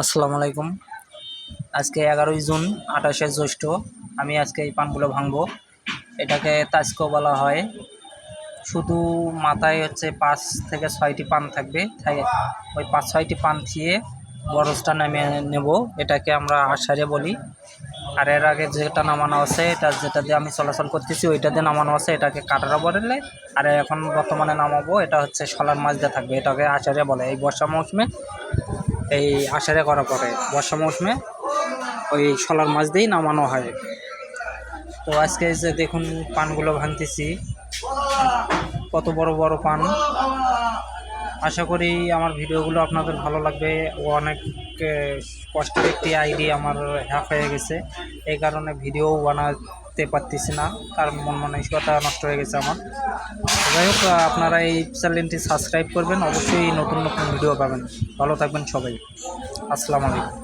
আসসালামু আলাইকুম। আজকে এগারোই জুন, আঠাশে জ্যৈষ্ঠ। আমি আজকে এই পানগুলো ভাঙবো। এটাকে তাজকো বলা হয়। শুধু মাথায় হচ্ছে পাঁচ থেকে ছয়টি পান থাকবে। ওই পাঁচ, ছয়টি পান দিয়ে বরজটা নামে নেব। এটাকে আমরা আষাঢ়ে বলি। আর এর আগে যেটা নামানো আছে, এটা যেটা দিয়ে আমি চলাচল করতেছি, ওইটা দিয়ে নামানো আছে। এটাকে কাটারা বলে আর এখন বর্তমানে নামাবো। এটা হচ্ছে শলার মাছ দিয়ে থাকবে। এটাকে আষাঢ়ে বলে। এই বর্ষা মৌসুমে এই আষাঢ়ে করা পরে বর্ষা মৌসুমে ওই শলার মাছ দিয়েই নামানো হয়। তো আজকে যে দেখুন পানগুলো ভাঙতেছি। কত বড় বড় পান। আশা করি আমার ভিডিওগুলো আপনাদের ভালো লাগবে। অনেক কষ্টের একটি আইডি আমার হ্যাক হয়ে গেছে। এই কারণে ভিডিও বানাতে পারতেছি না, কারণ মন মানসিকতা নষ্ট হয়ে গেছে আমার। যাই হোক, আপনারা এই চ্যানেলটি সাবস্ক্রাইব করবেন, অবশ্যই নতুন নতুন ভিডিও পাবেন। ভালো থাকবেন সবাই। আসসালামু আলাইকুম।